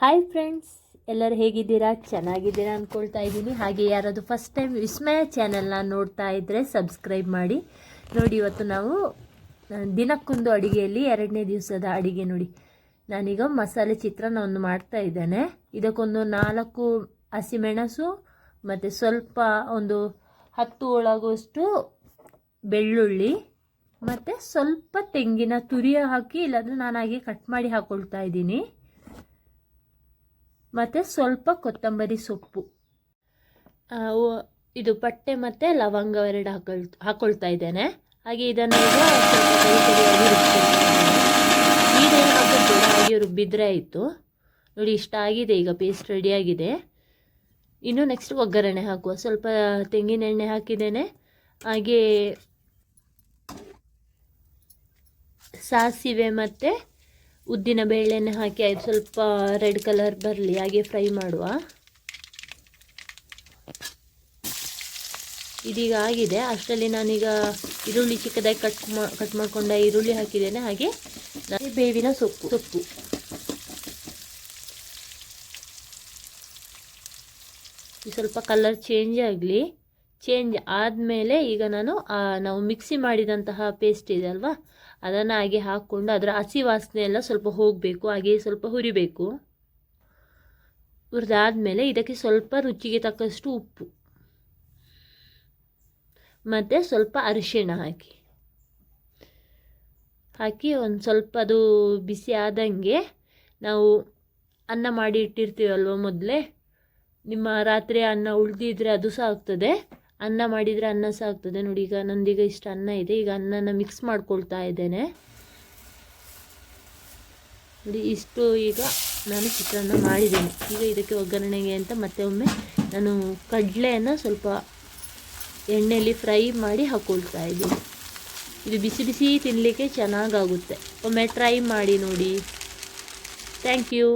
Hi friends ಎಲ್ಲರೂ ಹೇಗಿದ್ದೀರಾ? ಚೆನ್ನಾಗಿದ್ದೀರಾ ಅಂದ್ಕೊಳ್ತಾ ಇದ್ದೀನಿ. ಹಾಗೆ ಯಾರಾದರೂ ಫಸ್ಟ್ ಟೈಮ್ ವಿಸ್ಮಯ ಚಾನೆಲ್ನ ನೋಡ್ತಾ ಇದ್ದರೆ ಸಬ್ಸ್ಕ್ರೈಬ್ ಮಾಡಿ. ನೋಡಿ, ಇವತ್ತು ನಾವು ದಿನಕ್ಕೊಂದು ಅಡುಗೆಯಲ್ಲಿ ಎರಡನೇ ದಿವಸದ ಅಡುಗೆ ನೋಡಿ. ನಾನೀಗ ಮಸಾಲೆ ಚಿತ್ರಾನ್ನವನ್ನು ಮಾಡ್ತಾ ಇದ್ದೇನೆ. ಇದಕ್ಕೊಂದು ನಾಲ್ಕು ಹಸಿಮೆಣಸು ಮತ್ತು ಸ್ವಲ್ಪ ಒಂದು ಹತ್ತು ಒಳಗುವಷ್ಟು ಬೆಳ್ಳುಳ್ಳಿ ಮತ್ತು ಸ್ವಲ್ಪ ತೆಂಗಿನ ತುರಿಯ ಹಾಕಿ ಇಲ್ಲಾಂದರೆ ನಾನು ಹಾಗೆ ಕಟ್ ಮಾಡಿ ಹಾಕ್ಕೊಳ್ತಾ ಇದ್ದೀನಿ. ಮತ್ತು ಸ್ವಲ್ಪ ಕೊತ್ತಂಬರಿ ಸೊಪ್ಪು. ಇದು ಪಟ್ಟೆ ಮತ್ತು ಲವಂಗ ಎರಡು ಹಾಕೊಳ್ ಹಾಕ್ಕೊಳ್ತಾ ಇದ್ದೇನೆ. ಹಾಗೆ ಇದನ್ನು. ನೀರೇನು ಹಾಗೆ ರುಬ್ಬಿದ್ರೆ ಆಯಿತು. ನೋಡಿ, ಇಷ್ಟ ಆಗಿದೆ. ಈಗ ಪೇಸ್ಟ್ ರೆಡಿಯಾಗಿದೆ ಇನ್ನು ನೆಕ್ಸ್ಟ್ ಒಗ್ಗರಣೆ ಹಾಕುವ. ಸ್ವಲ್ಪ ತೆಂಗಿನ ಎಣ್ಣೆ ಹಾಕಿದ್ದೇನೆ. ಹಾಗೆ ಸಾಸಿವೆ ಮತ್ತು ಉದ್ದಿನ ಬೇಳೆನ ಹಾಕಿ ಅದು ಸ್ವಲ್ಪ ರೆಡ್ ಕಲರ್ ಬರಲಿ, ಹಾಗೆ ಫ್ರೈ ಮಾಡುವ. ಇದೀಗ ಆಗಿದೆ. ಅಷ್ಟರಲ್ಲಿ ನಾನೀಗ ಈರುಳ್ಳಿ ಚಿಕ್ಕದಾಗಿ ಕಟ್ ಮಾ ಕಟ್ ಮಾಡಿಕೊಂಡ ಈರುಳ್ಳಿ ಹಾಕಿದ್ದೇನೆ. ಹಾಗೆ ನಾನು ಬೇವಿನ ಸೊಪ್ಪು ಸೊಪ್ಪು. ಸ್ವಲ್ಪ ಕಲರ್ ಚೇಂಜ್ ಆಗಲಿ. ಚೇಂಜ್ ಆದಮೇಲೆ ಈಗ ನಾನು ನಾವು ಮಿಕ್ಸಿ ಮಾಡಿದಂತಹ ಪೇಸ್ಟ್ ಇದೆ ಅಲ್ವಾ? ಅದನ್ನು ಹಾಗೆ ಹಾಕ್ಕೊಂಡು ಅದರ ಹಸಿ ವಾಸನೆ ಎಲ್ಲ ಸ್ವಲ್ಪ ಹೋಗಬೇಕು, ಹಾಗೆ ಸ್ವಲ್ಪ ಹುರಿಬೇಕು. ಹುರಿದಾದ್ಮೇಲೆ ಇದಕ್ಕೆ ಸ್ವಲ್ಪ ರುಚಿಗೆ ತಕ್ಕಷ್ಟು ಉಪ್ಪು. ಮತ್ತು ಸ್ವಲ್ಪ ಅರಿಶಿಣ ಹಾಕಿ. ಹಾಕಿ ಒಂದು ಸ್ವಲ್ಪ ಅದು ಬಿಸಿ ಆದಂಗೆ ನಾವು ಅನ್ನ ಮಾಡಿ ಇಟ್ಟಿರ್ತೀವಲ್ವ ಮೊದಲೇ? ನಿಮ್ಮ ರಾತ್ರಿ ಅನ್ನ ಉಳಿದಿದ್ರೆ ಅದು ಸಹ ಆಗ್ತದೆ. ಅನ್ನ ಮಾಡಿದರೆ ಅನ್ನ ಸಹ ಆಗ್ತದೆ ನೋಡಿ, ಈಗ ನಂದೀಗ ಇಷ್ಟು ಅನ್ನ ಇದೆ. ಈಗ ಅನ್ನನ ಮಿಕ್ಸ್ ಮಾಡ್ಕೊಳ್ತಾ ಇದ್ದೇನೆ. ನೋಡಿ, ಇಷ್ಟು ಈಗ ನಾನು ಚಿತ್ರಾನ್ನ ಮಾಡಿದ್ದೇನೆ. ಈಗ ಇದಕ್ಕೆ ಒಗ್ಗರಣೆಗೆ ಅಂತ ಮತ್ತೆ ಒಮ್ಮೆ ನಾನು ಕಡಲೆಯನ್ನು ಸ್ವಲ್ಪ ಎಣ್ಣೆಯಲ್ಲಿ ಫ್ರೈ ಮಾಡಿ ಹಾಕ್ಕೊಳ್ತಾ ಇದ್ದೀನಿ. ಇದು ಬಿಸಿ ಬಿಸಿ ತಿನ್ನಲಿಕ್ಕೆ ಚೆನ್ನಾಗಾಗುತ್ತೆ. ಒಮ್ಮೆ ಟ್ರೈ ಮಾಡಿ ನೋಡಿ. Thank you.